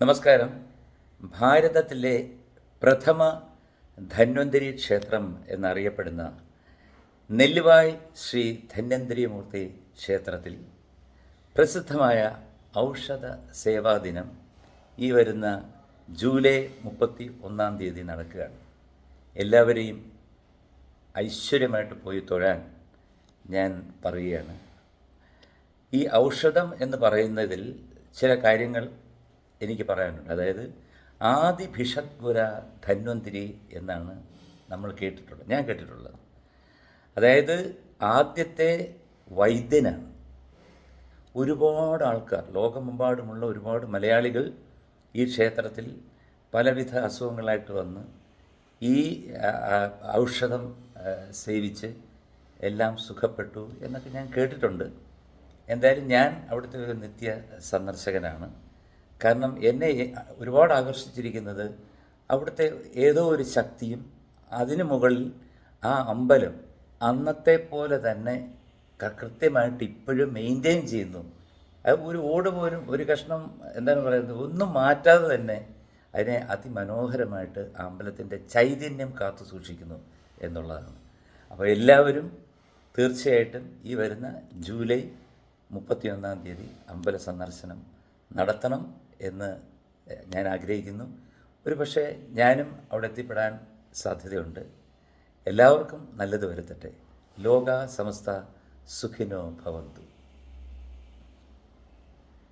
നമസ്കാരം. ഭാരതത്തിലെ പ്രഥമ ധന്വന്തരി ക്ഷേത്രം എന്നറിയപ്പെടുന്ന നെല്ലുവായ് ശ്രീ ധന്വന്തരിമൂർത്തി ക്ഷേത്രത്തിൽ പ്രസിദ്ധമായ ഔഷധ സേവാദിനം ഈ വരുന്ന ജൂലൈ മുപ്പത്തി ഒന്നാം തീയതി നടക്കുകയാണ്. എല്ലാവരെയും ഐശ്വര്യമായിട്ട് പോയി തൊഴാൻ ഞാൻ പറയുകയാണ്. ഈ ഔഷധം എന്ന് പറയുന്നതിൽ ചില കാര്യങ്ങൾ എനിക്ക് പറയാനുണ്ട്. അതായത് ആദി ഭിഷഗ്വര ധന്വന്തിരി എന്നാണ് നമ്മൾ കേട്ടിട്ടുള്ളത്. ഞാൻ കേട്ടിട്ടുള്ളത്. അതായത് ആദ്യത്തെ വൈദ്യനാണ്. ഒരുപാട് ആൾക്കാർ ലോകമെമ്പാടുമുള്ള ഒരുപാട് മലയാളികൾ ഈ ക്ഷേത്രത്തിൽ പലവിധ അസുഖങ്ങളായിട്ട് വന്ന് ഈ ഔഷധം സേവിച്ച് എല്ലാം സുഖപ്പെട്ടു എന്നൊക്കെ ഞാൻ കേട്ടിട്ടുണ്ട്. എന്തായാലും ഞാൻ അവിടുത്തെ ഒരു നിത്യ സന്ദർശകനാണ്. കാരണം എന്നെ ഒരുപാട് ആകർഷിച്ചിരിക്കുന്നത് അവിടുത്തെ ഏതോ ഒരു ശക്തിയും അതിനു മുകളിൽ ആ അമ്പലം അന്നത്തെ പോലെ തന്നെ കൃത്യമായിട്ട് ഇപ്പോഴും മെയിന്റെയിൻ ചെയ്യുന്നു. അത് ഒരു ഓട് പോലും ഒരു കഷ്ണം എന്താണ് പറയുന്നത്? ഒന്നും മാറ്റാതെ തന്നെ അതിനെ അതിമനോഹരമായിട്ട് ആ അമ്പലത്തിന്റെ ചൈതന്യം കാത്തു സൂക്ഷിക്കുന്നു എന്നുള്ളതാണ്. അപ്പോൾ എല്ലാവരും തീർച്ചയായിട്ടും ഈ വരുന്ന ജൂലൈ മുപ്പത്തിയൊന്നാം തീയതി അമ്പല സന്ദർശനം നടത്തണം. എന്ന് ഞാൻ ആഗ്രഹിക്കുന്നു. ഒരു പക്ഷേ ഞാനും അവിടെ എത്തിപ്പെടാൻ സാധ്യതയുണ്ട്. എല്ലാവർക്കും നല്ലത് വരുത്തട്ടെ. ലോക സമസ്ത സുഖിനോ ഭവന്തു.